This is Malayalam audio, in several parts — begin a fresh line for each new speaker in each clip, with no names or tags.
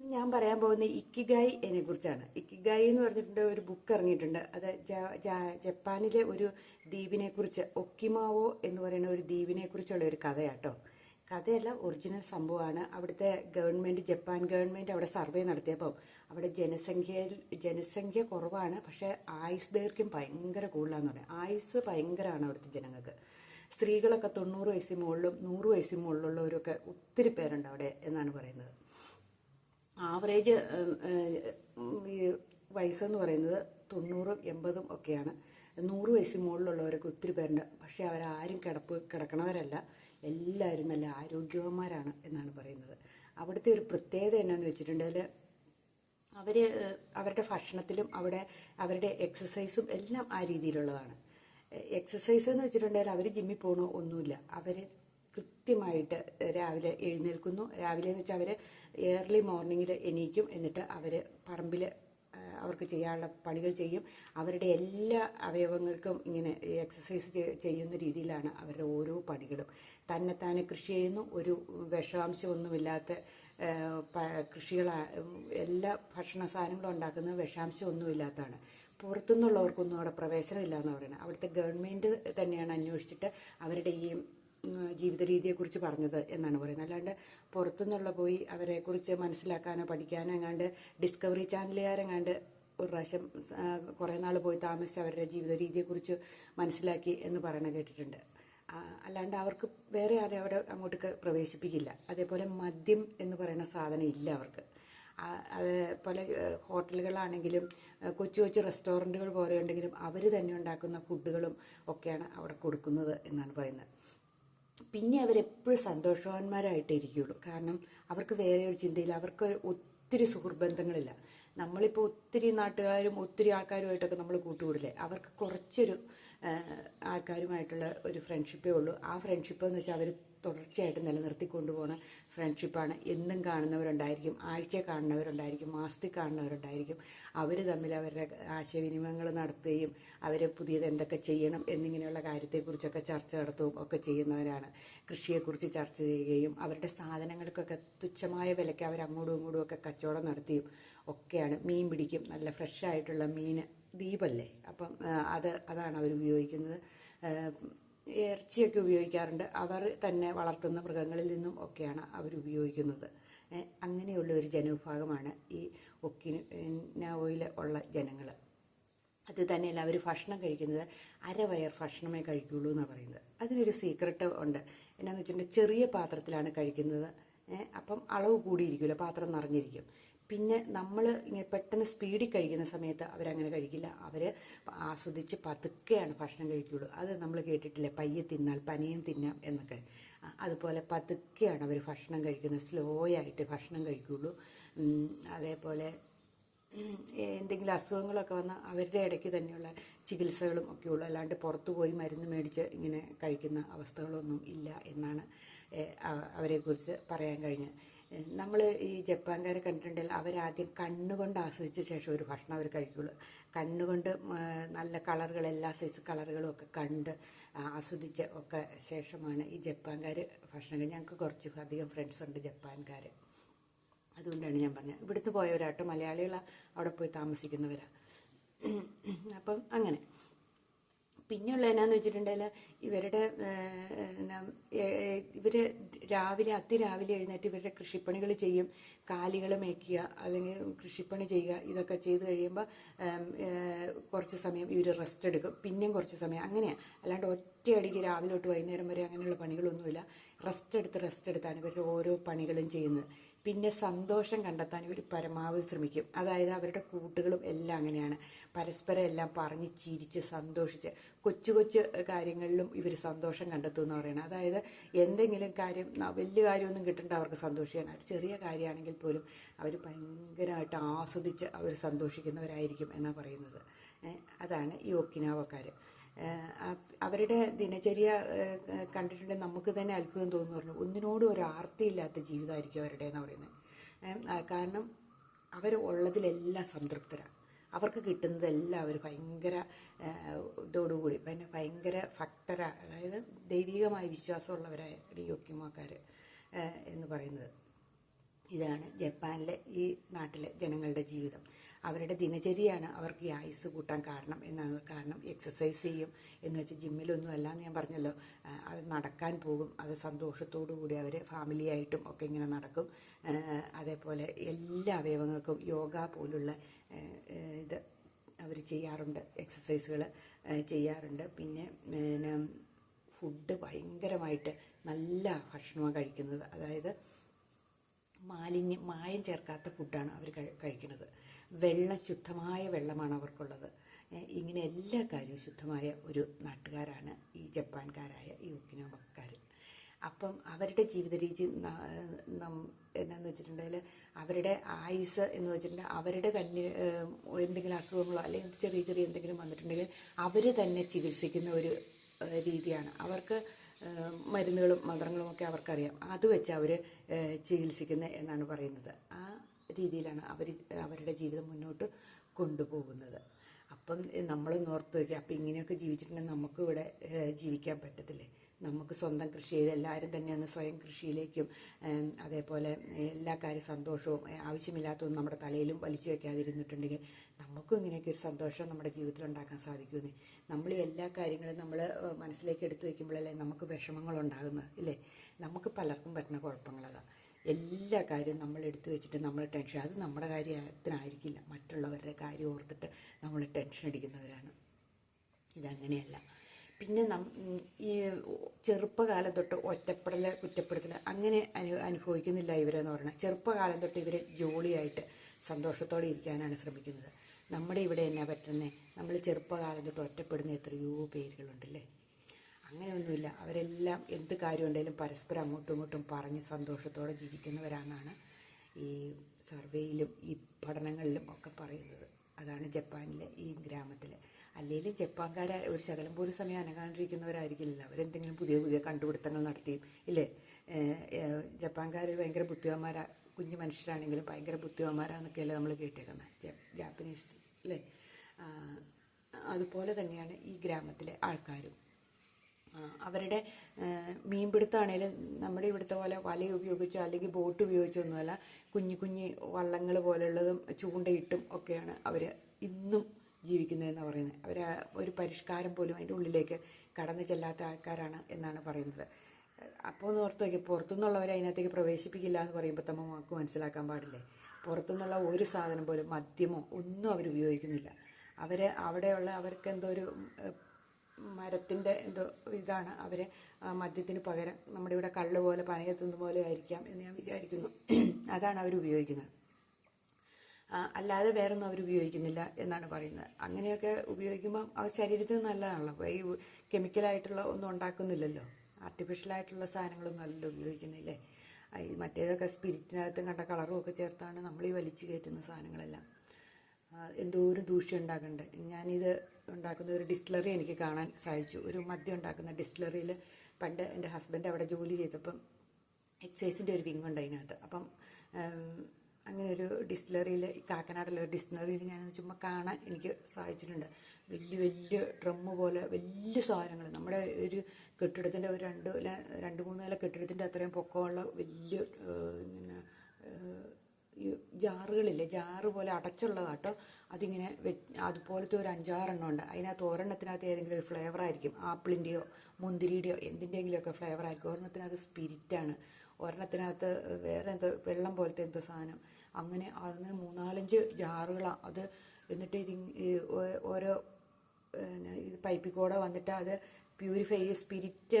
ഞാൻ പറയാൻ പോകുന്ന ഇക്കിഗായി എന്നെ കുറിച്ചാണ്. ഇക്കിഗായി എന്ന് പറഞ്ഞിട്ടുണ്ട് ഒരു ബുക്ക് ഇറങ്ങിയിട്ടുണ്ട്. അത് ജപ്പാനിലെ ഒരു ദ്വീപിനെ കുറിച്ച് ഒക്കിമാവോ എന്ന് പറയുന്ന ഒരു ദ്വീപിനെ കുറിച്ചുള്ള ഒരു കഥയാട്ടോ. കഥയല്ല ഒറിജിനൽ സംഭവമാണ്. അവിടുത്തെ ഗവൺമെന്റ് ജപ്പാൻ ഗവൺമെന്റ് അവിടെ സർവേ നടത്തിയപ്പോൾ അവിടെ ജനസംഖ്യയിൽ ജനസംഖ്യ കുറവാണ് പക്ഷേ ആയുസ് ദൈർഘ്യം ഭയങ്കര കൂടുതലാന്ന് പറയാം ആയുസ് ഭയങ്കരമാണ് അവിടുത്തെ ജനങ്ങൾക്ക്. സ്ത്രീകളൊക്കെ തൊണ്ണൂറ് വയസ്സിന് മുകളിലും നൂറ് വയസ്സിന് മുകളിലുള്ളവരൊക്കെ ഒത്തിരി പേരുണ്ട് അവിടെ എന്നാണ് പറയുന്നത്. ആവറേജ് വയസ്സെന്ന് പറയുന്നത് തൊണ്ണൂറും എൺപതും ഒക്കെയാണ്. നൂറ് വയസ്സ് മുകളിലുള്ളവരൊക്കെ ഒത്തിരി പേരുണ്ട്. പക്ഷെ അവരാരും കിടപ്പ് കിടക്കണവരല്ല. എല്ലാവരും നല്ല ആരോഗ്യവാന്മാരാണ് എന്നാണ് പറയുന്നത്. അവിടുത്തെ ഒരു പ്രത്യേകത എന്നാന്ന് വെച്ചിട്ടുണ്ടെങ്കിൽ അവർ അവരുടെ ഭക്ഷണത്തിലും അവിടെ അവരുടെ എക്സസൈസും എല്ലാം ആ രീതിയിലുള്ളതാണ്. എക്സസൈസ് എന്ന് വെച്ചിട്ടുണ്ടെങ്കിൽ അവർ ജിമ്മിൽ പോകണോ ഒന്നുമില്ല. അവർ കൃത്യമായിട്ട് രാവിലെ എഴുന്നേൽക്കുന്നു. രാവിലെ എന്ന് വെച്ചാൽ അവർ ഏർലി മോർണിംഗിൽ എണീക്കും. എന്നിട്ട് അവർ പറമ്പിൽ അവർക്ക് ചെയ്യാനുള്ള പണികൾ ചെയ്യും. അവരുടെ എല്ലാ അവയവങ്ങൾക്കും ഇങ്ങനെ എക്സസൈസ് ചെയ്യുന്ന രീതിയിലാണ് അവരുടെ ഓരോ പണികളും. തന്നെത്താനെ കൃഷി ചെയ്യുന്നു. ഒരു വിഷാംശമൊന്നുമില്ലാത്ത കൃഷികൾ എല്ലാ ഭക്ഷണ സാധനങ്ങളും ഉണ്ടാക്കുന്നത് വിഷാംശമൊന്നുമില്ലാത്തതാണ്. പുറത്തുനിന്നുള്ളവർക്കൊന്നും അവിടെ പ്രവേശനമില്ല എന്ന് പറയുന്നത് അവിടുത്തെ ഗവൺമെന്റ് തന്നെയാണ് അന്വേഷിച്ചിട്ട് അവരുടെ ഈ ജീവിത രീതിയെക്കുറിച്ച് പറഞ്ഞത് എന്നാണ് പറയുന്നത്. അല്ലാണ്ട് പുറത്തുനിന്നുള്ള പോയി അവരെക്കുറിച്ച് മനസ്സിലാക്കാനോ പഠിക്കാനോ എങ്ങാണ്ട് ഡിസ്കവറി ചാനലുകാരെങ്ങാണ്ട് ഒരു പ്രാവശ്യം കുറേ നാൾ പോയി താമസിച്ച് അവരുടെ ജീവിത രീതിയെക്കുറിച്ച് മനസ്സിലാക്കി എന്ന് പറയണ കേട്ടിട്ടുണ്ട്. അല്ലാണ്ട് അവർക്ക് വേറെ ആരും അവിടെ അങ്ങോട്ടേക്ക് പ്രവേശിപ്പിക്കില്ല. അതേപോലെ മദ്യം എന്ന് പറയുന്ന സാധനം ഇല്ല അവർക്ക്. അതേപോലെ ഹോട്ടലുകളാണെങ്കിലും കൊച്ചു കൊച്ചു റെസ്റ്റോറന്റുകൾ പോലെ ഉണ്ടെങ്കിലും അവർ തന്നെ ഉണ്ടാക്കുന്ന ഫുഡുകളും ഒക്കെയാണ് അവിടെ കൊടുക്കുന്നത് എന്നാണ് പറയുന്നത്. പിന്നെ അവരെപ്പോഴും സന്തോഷവാന്മാരായിട്ടേ ഇരിക്കുകയുള്ളൂ കാരണം അവർക്ക് വേറെ ഒരു ചിന്തയില്ല. അവർക്ക് ഒത്തിരി സുഹൃബന്ധങ്ങളില്ല നമ്മളിപ്പോൾ ഒത്തിരി നാട്ടുകാരും ഒത്തിരി ആൾക്കാരുമായിട്ടൊക്കെ നമ്മൾ കൂട്ടുകൂടില്ലേ? അവർക്ക് കുറച്ചൊരു ആൾക്കാരുമായിട്ടുള്ള ഒരു ഫ്രണ്ട്ഷിപ്പേ ഉള്ളൂ. ആ ഫ്രണ്ട്ഷിപ്പ് എന്ന് വെച്ചാൽ അവർ തുടർച്ചയായിട്ട് നിലനിർത്തിക്കൊണ്ടുപോകുന്ന ഫ്രണ്ട്ഷിപ്പാണ് എന്നും കാണുന്നവരുണ്ടായിരിക്കും. ആഴ്ച കാണുന്നവരുണ്ടായിരിക്കും. മാസത്തിൽ കാണുന്നവരുണ്ടായിരിക്കും. അവർ തമ്മിൽ അവരുടെ ആശയവിനിമയങ്ങൾ നടത്തുകയും അവർ പുതിയത് എന്തൊക്കെ ചെയ്യണം എന്നിങ്ങനെയുള്ള കാര്യത്തെക്കുറിച്ചൊക്കെ ചർച്ച നടത്തുകയും ഒക്കെ ചെയ്യുന്നവരാണ്. കൃഷിയെക്കുറിച്ച് ചർച്ച ചെയ്യുകയും അവരുടെ സാധനങ്ങൾക്കൊക്കെ തുച്ഛമായ വിലയ്ക്ക് അവർ അങ്ങോട്ടും ഇങ്ങോട്ടും ഒക്കെ കച്ചവടം നടത്തിയും ഒക്കെയാണ്. മീൻ പിടിക്കും. നല്ല ഫ്രഷ് ആയിട്ടുള്ള മീൻ. ദ്വീപല്ലേ അപ്പം അത് അതാണ് അവർ ഉപയോഗിക്കുന്നത്. ഇറച്ചിയൊക്കെ ഉപയോഗിക്കാറുണ്ട്. അവർ തന്നെ വളർത്തുന്ന മൃഗങ്ങളിൽ നിന്നും ഒക്കെയാണ് അവർ ഉപയോഗിക്കുന്നത്. അങ്ങനെയുള്ള ഒരു ജനവിഭാഗമാണ് ഈ ഒക്കിനോയിൽ ഉള്ള ജനങ്ങൾ അത് തന്നെയല്ല അവർ ഭക്ഷണം കഴിക്കുന്നത് അരവയർ ഭക്ഷണമേ കഴിക്കുള്ളൂ എന്നാണ് പറയുന്നത്. അതിനൊരു സീക്രട്ട് ഉണ്ട്. എന്നാന്ന് വെച്ചിട്ടുണ്ടെങ്കിൽ ചെറിയ പാത്രത്തിലാണ് കഴിക്കുന്നത്. അപ്പം അളവ് കൂടിയിരിക്കില്ല പാത്രം നിറഞ്ഞിരിക്കും. പിന്നെ നമ്മൾ ഇങ്ങനെ പെട്ടെന്ന് സ്പീഡിൽ കഴിക്കുന്ന സമയത്ത് അവരങ്ങനെ കഴിക്കില്ല. അവർ ആസ്വദിച്ച് പതുക്കെയാണ് ഭക്ഷണം കഴിക്കുള്ളൂ. അത് നമ്മൾ കേട്ടിട്ടില്ലേ? പയ്യെ തിന്നാൽ പനിയും തിന്നാം എന്നൊക്കെ. അതുപോലെ പതുക്കെയാണ് അവർ ഭക്ഷണം കഴിക്കുന്നത്. സ്ലോ ആയിട്ട് ഭക്ഷണം കഴിക്കുള്ളൂ. അതേപോലെ എന്തെങ്കിലും അസുഖങ്ങളൊക്കെ വന്നാൽ അവരുടെ ഇടയ്ക്ക് തന്നെയുള്ള ചികിത്സകളും ഒക്കെ ഉള്ളൂ അല്ലാണ്ട് പുറത്തു പോയി മരുന്ന് മേടിച്ച് ഇങ്ങനെ കഴിക്കുന്ന അവസ്ഥകളൊന്നും ഇല്ല എന്നാണ് അവരെക്കുറിച്ച് പറയാൻ കഴിഞ്ഞത്. നമ്മൾ ഈ ജപ്പാൻകാരെ കണ്ടിട്ടുണ്ടെങ്കിൽ അവരാദ്യം കണ്ണുകൊണ്ട് ആസ്വദിച്ച ശേഷം ഒരു ഭക്ഷണം അവർ കഴിക്കുള്ളൂ. കണ്ണുകൊണ്ട് നല്ല കളറുകൾ എല്ലാ സൈസ് കളറുകളും ഒക്കെ കണ്ട് ആസ്വദിച്ച് ഒക്കെ ശേഷമാണ് ഈ ജപ്പാൻകാർ ഭക്ഷണം ഞങ്ങൾക്ക് കുറച്ച് അധികം ഫ്രണ്ട്സ് ഉണ്ട് ജപ്പാൻകാർ അതുകൊണ്ടാണ് ഞാൻ പറഞ്ഞത്. ഇവിടുത്തെ പോയവരാട്ടോ മലയാളികൾ അവിടെ പോയി താമസിക്കുന്നവരാണ് അപ്പം അങ്ങനെ. പിന്നെയുള്ള എന്നാന്ന് വെച്ചിട്ടുണ്ടെങ്കിൽ ഇവരുടെ ഇവർ രാവിലെ അതിരാവിലെ എഴുന്നേറ്റ് ഇവരുടെ കൃഷിപ്പണികൾ ചെയ്യും. കാലികൾ മേക്കുക അല്ലെങ്കിൽ കൃഷിപ്പണി ചെയ്യുക ഇതൊക്കെ ചെയ്ത് കഴിയുമ്പോൾ കുറച്ച് സമയം ഇവർ റെസ്റ്റ് എടുക്കും. പിന്നെയും കുറച്ച് സമയം. അങ്ങനെയാണ് അല്ലാണ്ട് ഒറ്റയടിക്ക് രാവിലെ തൊട്ട് വൈകുന്നേരം വരെ അങ്ങനെയുള്ള പണികളൊന്നുമില്ല. റെസ്റ്റ് എടുത്ത് റെസ്റ്റ് എടുത്താണ് ഇവരുടെ ഓരോ പണികളും ചെയ്യുന്നത്. പിന്നെ സന്തോഷം കണ്ടെത്താൻ ഇവർ പരമാവധി ശ്രമിക്കും. അതായത് അവരുടെ കൂട്ടുകളും എല്ലാം അങ്ങനെയാണ്. പരസ്പരം എല്ലാം പറഞ്ഞ് ചിരിച്ച് സന്തോഷിച്ച് കൊച്ചു കൊച്ചു കാര്യങ്ങളിലും ഇവർ സന്തോഷം കണ്ടെത്തും എന്ന് പറയുന്നത് അതായത് എന്തെങ്കിലും കാര്യം വലിയ കാര്യമൊന്നും കിട്ടേണ്ട അവർക്ക് സന്തോഷിക്കാൻ. ഒരു ചെറിയ കാര്യമാണെങ്കിൽ പോലും അവർ ഭയങ്കരമായിട്ട് ആസ്വദിച്ച് അവർ സന്തോഷിക്കുന്നവരായിരിക്കും എന്നാണ് പറയുന്നത്. അതാണ് ഈ ഒക്കിനാവക്കാർ അവരുടെ ദിനചര്യ കണ്ടിട്ടുണ്ടെങ്കിൽ നമുക്ക് തന്നെ അത്ഭുതം തോന്നുന്നു. പറഞ്ഞു ഒന്നിനോടും ഒരു ആർത്തിയില്ലാത്ത ജീവിതമായിരിക്കും അവരുടെ എന്ന് പറയുന്നത് കാരണം അവർ ഉള്ളതിലെല്ലാം സംതൃപ്തരാണ് അവർക്ക് കിട്ടുന്നതെല്ലാം അവർ ഭയങ്കര ഇതോടുകൂടി പിന്നെ ഭയങ്കര ഭക്തര. അതായത് ദൈവികമായ വിശ്വാസമുള്ളവരായ യോഗ്യമാക്കാർ എന്ന് പറയുന്നത്. ഇതാണ് ജപ്പാനിലെ ഈ നാട്ടിലെ ജനങ്ങളുടെ ജീവിതം. അവരുടെ ദിനചര്യയാണ് അവർക്ക് ഈ ആയുസ് കൂട്ടാൻ കാരണം എന്നാണ് കാരണം എക്സസൈസ് ചെയ്യും എന്ന് വെച്ചാൽ ജിമ്മിലൊന്നും അല്ല എന്ന് ഞാൻ പറഞ്ഞല്ലോ. അവർ നടക്കാൻ പോകും. അത് സന്തോഷത്തോടു കൂടി അവർ ഫാമിലിയായിട്ടും ഒക്കെ ഇങ്ങനെ നടക്കും. അതേപോലെ എല്ലാ അവയവങ്ങൾക്കും യോഗ പോലുള്ള ഇത് അവർ ചെയ്യാറുണ്ട്. എക്സസൈസുകൾ ചെയ്യാറുണ്ട്. പിന്നെ ഫുഡ് ഭയങ്കരമായിട്ട് നല്ല ഭക്ഷണമാണ് കഴിക്കുന്നത്. അതായത് മാലിന്യം മായം ചേർക്കാത്ത ഫുഡാണ് അവർ കഴിക്കുന്നത്. വെള്ളം ശുദ്ധമായ വെള്ളമാണ് അവർക്കുള്ളത്. ഇങ്ങനെ എല്ലാ കാര്യവും ശുദ്ധമായ ഒരു നാട്ടുകാരാണ് ഈ ജപ്പാൻകാരായ ഈ ഒക്കിനോവക്കാർ അപ്പം അവരുടെ ജീവിത രീതി എന്നാന്ന് വെച്ചിട്ടുണ്ടെങ്കിൽ അവരുടെ ആയുസ് എന്ന് വെച്ചിട്ടുണ്ടെങ്കിൽ അവരുടെ തന്നെ എന്തെങ്കിലും അസുഖങ്ങളോ അല്ലെങ്കിൽ ചെറിയ ചെറിയ എന്തെങ്കിലും വന്നിട്ടുണ്ടെങ്കിൽ അവർ തന്നെ ചികിത്സിക്കുന്ന ഒരു രീതിയാണ്. അവർക്ക് മരുന്നുകളും മന്ത്രങ്ങളും ഒക്കെ അവർക്കറിയാം. അത് വെച്ച് അവർ ചികിത്സിക്കുന്നത് എന്നാണ് പറയുന്നത്. ആ രീതിയിലാണ് അവർ അവരുടെ ജീവിതം മുന്നോട്ട് കൊണ്ടുപോകുന്നത്. അപ്പം നമ്മൾ ഓർത്ത് വയ്ക്കുക അപ്പം ഇങ്ങനെയൊക്കെ ജീവിച്ചിട്ടുണ്ടെങ്കിൽ നമുക്കിവിടെ ജീവിക്കാൻ പറ്റത്തില്ലേ? നമുക്ക് സ്വന്തം കൃഷി ചെയ്ത് എല്ലാവരും തന്നെ ഒന്ന് സ്വയം കൃഷിയിലേക്കും അതേപോലെ എല്ലാ കാര്യ സന്തോഷവും ആവശ്യമില്ലാത്തതും നമ്മുടെ തലയിലും വലിച്ചു വെക്കാതിരുന്നിട്ടുണ്ടെങ്കിൽ നമുക്കും ഇങ്ങനെയൊക്കെ ഒരു സന്തോഷം നമ്മുടെ ജീവിതത്തിൽ ഉണ്ടാക്കാൻ സാധിക്കുമെന്ന്. നമ്മൾ എല്ലാ കാര്യങ്ങളും നമ്മൾ മനസ്സിലേക്ക് എടുത്തു വയ്ക്കുമ്പോഴല്ലേ നമുക്ക് വിഷമങ്ങൾ ഉണ്ടാകുന്നത് ഇല്ലേ? നമുക്ക് പലർക്കും പറ്റുന്ന കുഴപ്പങ്ങളതാണ് എല്ലാ കാര്യവും നമ്മൾ എടുത്തു വെച്ചിട്ട് നമ്മൾ ടെൻഷൻ അത് നമ്മുടെ കാര്യത്തിനായിരിക്കില്ല. മറ്റുള്ളവരുടെ കാര്യം ഓർത്തിട്ട് നമ്മൾ ടെൻഷൻ അടിക്കുന്നവരാണ്. ഇതങ്ങനെയല്ല. പിന്നെ നം ഈ ചെറുപ്പകാലം തൊട്ട് ഒറ്റപ്പെടൽ കുറ്റപ്പെടുത്തൽ അങ്ങനെ അനു അനുഭവിക്കുന്നില്ല ഇവരെന്ന് പറഞ്ഞാൽ. ചെറുപ്പകാലം തൊട്ട് ഇവർ ജോളിയായിട്ട് സന്തോഷത്തോടെ ഇരിക്കാനാണ് ശ്രമിക്കുന്നത്. നമ്മുടെ ഇവിടെ എന്നാ പറ്റുന്നത് നമ്മൾ ചെറുപ്പകാലം തൊട്ട് ഒറ്റപ്പെടുന്ന എത്രയോ പേരുകളുണ്ടല്ലേ? അങ്ങനെയൊന്നുമില്ല. അവരെല്ലാം എന്ത് കാര്യം ഉണ്ടെങ്കിലും പരസ്പരം അങ്ങോട്ടും ഇങ്ങോട്ടും പറഞ്ഞ് സന്തോഷത്തോടെ ജീവിക്കുന്നവരാണെന്നാണ് ഈ സർവേയിലും ഈ പഠനങ്ങളിലും ഒക്കെ പറയുന്നത്. അതാണ് ജപ്പാനിലെ ഈ ഗ്രാമത്തിൽ അല്ലെങ്കിൽ ജപ്പാൻകാർ ഒരു ശകലം പോലും സമയം അനങ്ങാണ്ടിരിക്കുന്നവരായിരിക്കില്ല അവരെന്തെങ്കിലും പുതിയ പുതിയ കണ്ടുപിടുത്തങ്ങൾ നടത്തിയും ഇല്ലേ? ജപ്പാൻകാർ ഭയങ്കര ബുദ്ധിമാന്മാരാ കുഞ്ഞു മനുഷ്യരാണെങ്കിലും ഭയങ്കര ബുദ്ധിമാന്മാരാന്നൊക്കെയല്ലേ നമ്മൾ കേട്ടേക്കുന്നത് ജാപ്പനീസ് അല്ലേ അതുപോലെ തന്നെയാണ് ഈ ഗ്രാമത്തിലെ ആൾക്കാരും. അവരുടെ മീൻപിടുത്തമാണേലും നമ്മുടെ ഇവിടുത്തെ പോലെ വല ഉപയോഗിച്ചോ അല്ലെങ്കിൽ ബോട്ട് ഉപയോഗിച്ചോ ഒന്നുമല്ല കുഞ്ഞു കുഞ്ഞു വള്ളങ്ങൾ പോലുള്ളതും ചൂണ്ടയിട്ടും ഒക്കെയാണ് അവർ ഇന്നും ജീവിക്കുന്നതെന്ന് പറയുന്നത്. അവർ ഒരു പരിഷ്കാരം പോലും അതിന്റെ ഉള്ളിലേക്ക് കടന്നു ചെല്ലാത്ത ആൾക്കാരാണ് എന്നാണ് പറയുന്നത്. അപ്പോൾ ഒന്ന് ഓർത്ത് നോക്കി പുറത്തുനിന്നുള്ളവരെ അതിനകത്തേക്ക് പ്രവേശിപ്പിക്കില്ല എന്ന് പറയുമ്പോൾ തമ്മ നമുക്ക് മനസ്സിലാക്കാൻ പാടില്ലേ? പുറത്തുനിന്നുള്ള ഒരു സാധനം പോലും മദ്യമോ ഒന്നും അവർ ഉപയോഗിക്കുന്നില്ല. അവർ അവിടെയുള്ള അവർക്ക് എന്തോ ഒരു മരത്തിന്റെ എന്തോ ഇതാണ്. അവർ മദ്യത്തിന് പകരം നമ്മുടെ ഇവിടെ കള്ള് പോലെ പനയത്തുന്ന പോലെ ആയിരിക്കാം എന്ന് ഞാൻ വിചാരിക്കുന്നു. അതാണ് അവർ ഉപയോഗിക്കുന്നത്. അല്ലാതെ വേറൊന്നും അവർ ഉപയോഗിക്കുന്നില്ല എന്നാണ് പറയുന്നത്. അങ്ങനെയൊക്കെ ഉപയോഗിക്കുമ്പോൾ അവർ ശരീരത്തിന് നല്ലതാണല്ലോ. ഈ കെമിക്കലായിട്ടുള്ള ഒന്നും ഉണ്ടാക്കുന്നില്ലല്ലോ. ആർട്ടിഫിഷ്യലായിട്ടുള്ള സാധനങ്ങളൊന്നും അല്ലല്ലോ ഉപയോഗിക്കുന്നില്ലേ മറ്റേതൊക്കെ സ്പിരിറ്റിനകത്തും കണ്ട കളറും ഒക്കെ ചേർത്താണ് നമ്മൾ ഈ വലിച്ചു കയറ്റുന്ന സാധനങ്ങളെല്ലാം. ആ, ഒരു ദൂഷ്യം ഉണ്ടാക്കുന്നുണ്ട്. ഞാനിത് ഉണ്ടാക്കുന്ന ഒരു ഡിസ്റ്റിലറി എനിക്ക് കാണാൻ സാധിച്ചു. ഒരു മദ്യം ഉണ്ടാക്കുന്ന ഡിസ്റ്റിലറിയിൽ പണ്ട് എന്റെ ഹസ്ബൻഡ് അവിടെ ജോലി ചെയ്തപ്പം എക്സൈസിന്റെ ഒരു വിങ് ഉണ്ട് അതിനകത്ത്. അപ്പം അങ്ങനെ ഒരു ഡിസ്റ്റിലറിയിൽ കാക്കനാടുള്ള ഒരു ഡിസ്റ്റിലറിയിൽ ഞാൻ ചുമ്മാ കാണാൻ എനിക്ക് സാധിച്ചിട്ടുണ്ട്. വലിയ വലിയ ഡ്രമ്മ് പോലെ വലിയ സാധനങ്ങൾ നമ്മുടെ ഒരു കെട്ടിടത്തിന്റെ ഒരു രണ്ട് രണ്ട് മൂന്ന് നില കെട്ടിടത്തിന്റെ അത്രയും പൊക്കമുള്ള വലിയ ഈ ജാറുകളില്ലേ ജാറ് പോലെ അടച്ചുള്ളതാട്ടോ. അതിങ്ങനെ അതുപോലത്തെ ഒരു അഞ്ചാറെണ്ണം ഉണ്ട്. അതിനകത്ത് ഒരെണ്ണത്തിനകത്ത് ഏതെങ്കിലും ഒരു ഫ്ലേവർ ആയിരിക്കും. ആപ്പിളിന്റെയോ മുന്തിരിയുടെയോ എന്തിന്റെങ്കിലുമൊക്കെ ഫ്ലേവർ ആയിരിക്കും. ഒരെണ്ണത്തിനകത്ത് സ്പിരിറ്റാണ് ഒരെണ്ണത്തിനകത്ത് വേറെ എന്തോ വെള്ളം പോലത്തെ എന്തോ സാധനം. അങ്ങനെ അങ്ങനെ മൂന്നാലഞ്ച് ജാറുകളാണ് അത് എന്നിട്ട് ഇതി ഓരോ പൈപ്പിൽ കൂടെ വന്നിട്ട് അത് പ്യൂരിഫൈ ചെയ്യുക സ്പിരിറ്റ്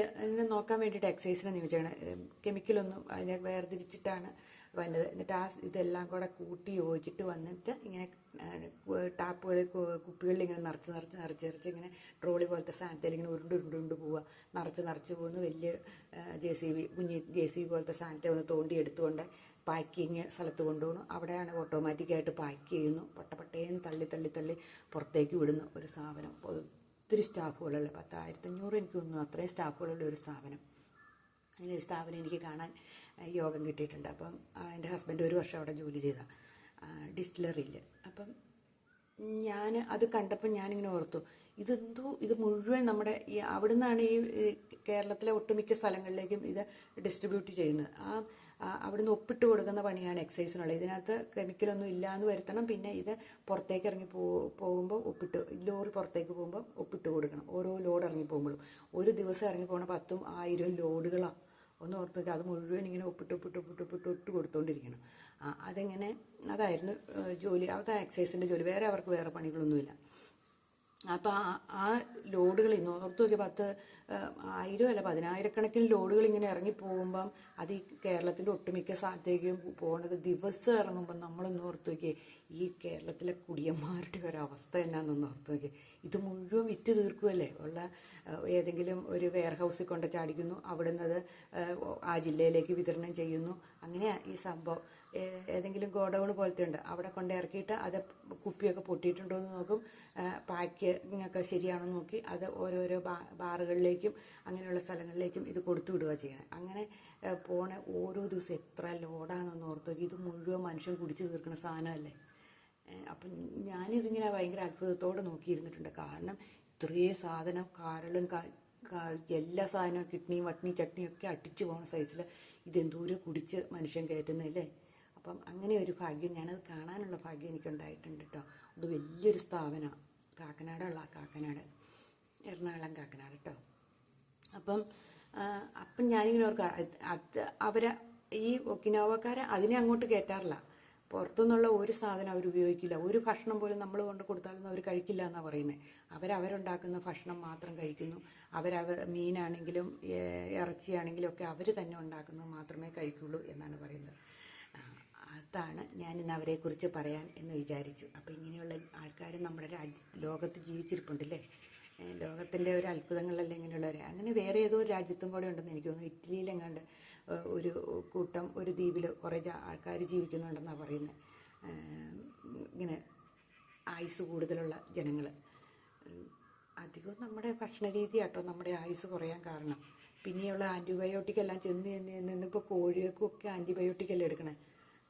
നോക്കാൻ വേണ്ടിയിട്ട് എക്സസൈസിനെ നിയോഗിച്ചാണ്. കെമിക്കലൊന്നും അതിനെ വേർതിരിച്ചിട്ടാണ് വന്നത്. എന്നിട്ട് ആ ഇതെല്ലാം കൂടെ കൂട്ടി യോജിച്ചിട്ട് വന്നിട്ട് ഇങ്ങനെ ടാപ്പുകളിൽ കുപ്പികളിൽ ഇങ്ങനെ നിറച്ച് നിറച്ച് നിറച്ച് നിറച്ച് ഇങ്ങനെ ട്രോളി പോലത്തെ സാധനത്തിൽ ഇങ്ങനെ ഉരുണ്ട് ഉരുണ്ട് ഉരുണ്ട് പോവുക നിറച്ച് നിറച്ച് പോകുന്നു വലിയ ജെ സി ബി കുഞ്ഞി ജെ സി ബി പോലത്തെ സാധനത്തെ ഒന്ന് തോണ്ടി എടുത്തുകൊണ്ട് പാക്കിങ് സ്ഥലത്ത് കൊണ്ടുപോകുന്നു അവിടെയാണ് ഓട്ടോമാറ്റിക്കായിട്ട് പാക്ക് ചെയ്യുന്നു. പട്ടപ്പട്ടേന്ന് തള്ളി തള്ളി തള്ളി പുറത്തേക്ക് വിടുന്നു ഒരു സ്ഥാപനം ഒത്തിരി സ്റ്റാഫുകളുള്ള പത്തായിരത്തഞ്ഞൂറ് എനിക്ക് തോന്നുന്നു അത്രയും സ്റ്റാഫുകളുള്ള ഒരു സ്ഥാപനം. അങ്ങനെ ഒരു സ്ഥാപനം എനിക്ക് കാണാൻ യോഗം കിട്ടിയിട്ടുണ്ട്. അപ്പം എന്റെ ഹസ്ബൻഡ് ഒരു വർഷം അവിടെ ജോലി ചെയ്ത ഡിസ്റ്റിലറിയിൽ അപ്പം ഞാൻ അത് കണ്ടപ്പോൾ ഞാനിങ്ങനെ ഓർത്തു ഇതെന്തോ ഇത് മുഴുവൻ നമ്മുടെ ഈ അവിടുന്നാണ് ഈ കേരളത്തിലെ ഒട്ടുമിക്ക സ്ഥലങ്ങളിലേക്കും ഇത് ഡിസ്ട്രിബ്യൂട്ട് ചെയ്യുന്നത് ആ അവിടുന്ന് ഒപ്പിട്ട് കൊടുക്കുന്ന പണിയാണ് എക്സൈസിനുള്ളത് ഇതിനകത്ത് കെമിക്കലൊന്നും ഇല്ല എന്ന് വരുത്തണം. പിന്നെ ഇത് പുറത്തേക്ക് ഇറങ്ങി പോകുമ്പോൾ ഒപ്പിട്ട് ലോറി പുറത്തേക്ക് പോകുമ്പോൾ ഒപ്പിട്ട് കൊടുക്കണം. ഓരോ ലോഡ് ഇറങ്ങി പോകുമ്പോഴും. ഒരു ദിവസം ഇറങ്ങി പോകുന്ന പത്തും ആയിരം ലോഡുകളാണ് ഒന്ന് ഓർത്ത് അത് മുഴുവൻ ഇങ്ങനെ ഒപ്പിട്ട് ഒപ്പിട്ട് ഒപ്പിട്ട് ഒപ്പിട്ട് ഒട്ട് കൊടുത്തോണ്ടിരിക്കണം. അതെങ്ങനെ? അതായിരുന്നു ജോലി. അതാണ് എക്സൈസിന്റെ ജോലി. വേറെ അവർക്ക് വേറെ പണികളൊന്നുമില്ല. അപ്പോൾ ആ ആ ലോഡുകൾ ഇന്ന് ഓർത്ത് പത്ത് ആയിരം അല്ല പതിനായിരക്കണക്കിന് ലോഡുകൾ ഇങ്ങനെ ഇറങ്ങി പോകുമ്പം അത് ഈ കേരളത്തിന്റെ ഒട്ടുമിക്ക സ്ഥലത്തേക്കും പോകുന്നത് ദിവസം ഇറങ്ങുമ്പം നമ്മളൊന്ന് ഓർത്ത് നോക്കിയേ. ഈ കേരളത്തിലെ കുടിയന്മാരുടെ ഒരവസ്ഥ എന്നാന്നൊന്ന് ഓർത്ത് നോക്കിയേ. ഇത് മുഴുവൻ വിറ്റ് തീർക്കുമല്ലേ ഉള്ള ഏതെങ്കിലും ഒരു വെയർ ഹൗസിൽ കൊണ്ട് ചാടിക്കുന്നു. അവിടുന്ന് അത് ആ ജില്ലയിലേക്ക് വിതരണം ചെയ്യുന്നു. അങ്ങനെയാണ് ഈ സംഭവം. ഏതെങ്കിലും ഗോഡൗൺ പോലത്തെ ഉണ്ട് അവിടെ കൊണ്ട് ഇറക്കിയിട്ട് അത് കുപ്പിയൊക്കെ പൊട്ടിയിട്ടുണ്ടോ എന്ന് നോക്കും. പാക്കിങ് ഒക്കെ ശരിയാണോ നോക്കി അത് ഓരോരോ ബാറുകളിലേക്കും അങ്ങനെയുള്ള സ്ഥലങ്ങളിലേക്കും ഇത് കൊടുത്തു വിടുക ചെയ്യണം അങ്ങനെ പോണ ഓരോ ദിവസം എത്ര ലോഡാണെന്ന് ഓർത്ത് ഇത് മുഴുവൻ മനുഷ്യൻ കുടിച്ചു തീർക്കുന്ന സാധനമല്ലേ? അപ്പം ഞാനിതിങ്ങനെ ഭയങ്കര അത്ഭുതത്തോടെ നോക്കിയിരുന്നിട്ടുണ്ട്. കാരണം ഇത്രയും സാധനം കാരളും എല്ലാ സാധനവും കിഡ്നിയും വട്നി ചട്നിയും ഒക്കെ അടിച്ചു പോകുന്ന സൈസിൽ ഇതെന്തോരം കുടിച്ച് മനുഷ്യൻ കയറ്റുന്നതല്ലേ? അപ്പം അങ്ങനെ ഒരു ഭാഗ്യം ഞാനത് കാണാനുള്ള ഭാഗ്യം എനിക്കുണ്ടായിട്ടുണ്ട് കേട്ടോ അത് വലിയൊരു സ്ഥാപനമാണ് കാക്കനാടുള്ള കാക്കനാട്. എറണാകുളം കാക്കനാട് കേട്ടോ അപ്പം അപ്പം ഞാനിങ്ങനെ അത് അവരെ ഈ ഒക്കിനാവക്കാരെ അതിനെ അങ്ങോട്ട് കയറ്റാറില്ല പുറത്തുനിന്നുള്ള ഒരു സാധനം അവർ ഉപയോഗിക്കില്ല. ഒരു ഭക്ഷണം പോലും നമ്മൾ കൊണ്ട് കൊടുത്താലൊന്നും അവർ കഴിക്കില്ല എന്നാണ് പറയുന്നത് അവരവരുണ്ടാക്കുന്ന ഭക്ഷണം മാത്രം കഴിക്കുന്നു. അവരവ മീനാണെങ്കിലും ഇറച്ചിയാണെങ്കിലും ഒക്കെ അവർ തന്നെ ഉണ്ടാക്കുന്നത് മാത്രമേ കഴിക്കുള്ളൂ എന്നാണ് പറയുന്നത്. ആ, ഞാനിന്ന് അവരെക്കുറിച്ച് പറയാൻ എന്ന് വിചാരിച്ചു. അപ്പോൾ ഇങ്ങനെയുള്ള ആൾക്കാർ നമ്മുടെ ലോകത്ത് ജീവിച്ചിരിപ്പുണ്ടല്ലേ? ലോകത്തിന്റെ ഒരു അത്ഭുതങ്ങളല്ലേ ഇങ്ങനെയുള്ളവരെ? അങ്ങനെ വേറെ ഏതോ ഒരു രാജ്യത്തും കൂടെ ഉണ്ടെന്ന് എനിക്ക് തോന്നുന്നു. ഇറ്റലിയിലെങ്ങാണ്ട് ഒരു കൂട്ടം ഒരു ദ്വീപിൽ കുറേ ആൾക്കാർ ജീവിക്കുന്നുണ്ടെന്നാണ് പറയുന്നത് ഇങ്ങനെ ആയുസ് കൂടുതലുള്ള ജനങ്ങൾ അധികവും നമ്മുടെ ഭക്ഷണ രീതി കേട്ടോ നമ്മുടെ ആയുസ് കുറയാൻ കാരണം. പിന്നെയുള്ള ആന്റിബയോട്ടിക് എല്ലാം ചെന്ന് ചെന്ന് ചെന്ന് ഇപ്പോൾ കോഴികൾക്കും ഒക്കെ ആന്റിബയോട്ടിക് അല്ലേ എടുക്കണേ?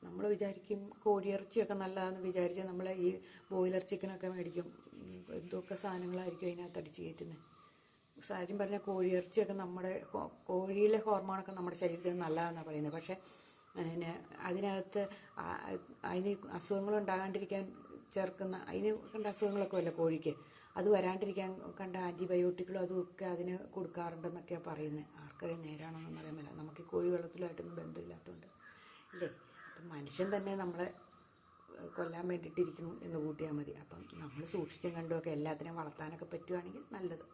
നമ്മൾ വിചാരിക്കും കോഴിയിറച്ചിയൊക്കെ നല്ലതാണെന്ന് വിചാരിച്ച് നമ്മൾ ഈ ബോയിലർ ചിക്കനൊക്കെ മേടിക്കും. എന്തൊക്കെ സാധനങ്ങളായിരിക്കും അതിനകത്ത് അടിച്ച് കയറ്റുന്നത് സാര്യം പറഞ്ഞാൽ കോഴിയിറച്ചിയൊക്കെ നമ്മുടെ കോഴിയിലെ ഹോർമോണൊക്കെ നമ്മുടെ ശരീരത്തിന് നല്ലതാണെന്നാണ് പറയുന്നത് പക്ഷേ അതിന് അതിനകത്ത് അതിന് അസുഖങ്ങൾ ഉണ്ടാകാണ്ടിരിക്കാൻ ചേർക്കുന്ന അതിന് കണ്ട അസുഖങ്ങളൊക്കെ അല്ല കോഴിക്ക്? അത് വരാണ്ടിരിക്കാൻ കണ്ട ആന്റിബയോട്ടിക്കുകളും അതും ഒക്കെ അതിന് കൊടുക്കാറുണ്ടെന്നൊക്കെയാണ് പറയുന്നത് ആർക്കത് നേരാണോന്നൊന്നും അറിയാൻ പറ്റില്ല നമുക്ക് കോഴി വെള്ളത്തിലായിട്ടൊന്നും ബന്ധമില്ലാത്തതുകൊണ്ട് ഇല്ലേ? അപ്പം മനുഷ്യൻ തന്നെ നമ്മളെ കൊല്ലാൻ വേണ്ടിയിട്ടിരിക്കുന്നു എന്ന് കൂട്ടിയാൽ മതി. അപ്പം നമ്മൾ സൂക്ഷിച്ചും കണ്ടുമൊക്കെ എല്ലാത്തിനെയും വളർത്താനൊക്കെ പറ്റുവാണെങ്കിൽ നല്ലത്.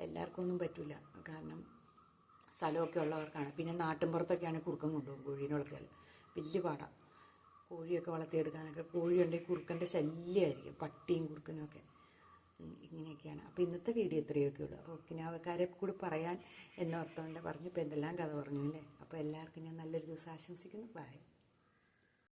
എല്ലാവർക്കും ഒന്നും പറ്റില്ല കാരണം സ്ഥലമൊക്കെ ഉള്ളവർക്കാണ്. പിന്നെ നാട്ടിൻപുറത്തൊക്കെയാണ് കുറുക്കം കൊണ്ടുപോകും കോഴീനെ വളർത്തിയാൽ. വലിയ പാടാണ് കോഴിയൊക്കെ വളർത്തിയെടുക്കാനൊക്കെ കോഴിയുണ്ടെങ്കിൽ കുറുക്കന്റെ ശല്യമായിരിക്കും. പട്ടിയും കുറുക്കനും ഒക്കെ. ഇങ്ങനെയൊക്കെയാണ്. അപ്പോൾ ഇന്നത്തെ വീഡിയോ ഇത്രയൊക്കെ ഉള്ളൂ. അപ്പോൾ ഒക്കിനാവക്കാരെ കൂടി പറയാൻ എന്നോർത്തോണ്ട് പറഞ്ഞു. ഇപ്പോൾ എന്തെല്ലാം കഥ പറഞ്ഞു അല്ലേ? അപ്പോൾ എല്ലാവർക്കും ഞാൻ നല്ലൊരു ദിവസം ആശംസിക്കുന്നു. ബൈ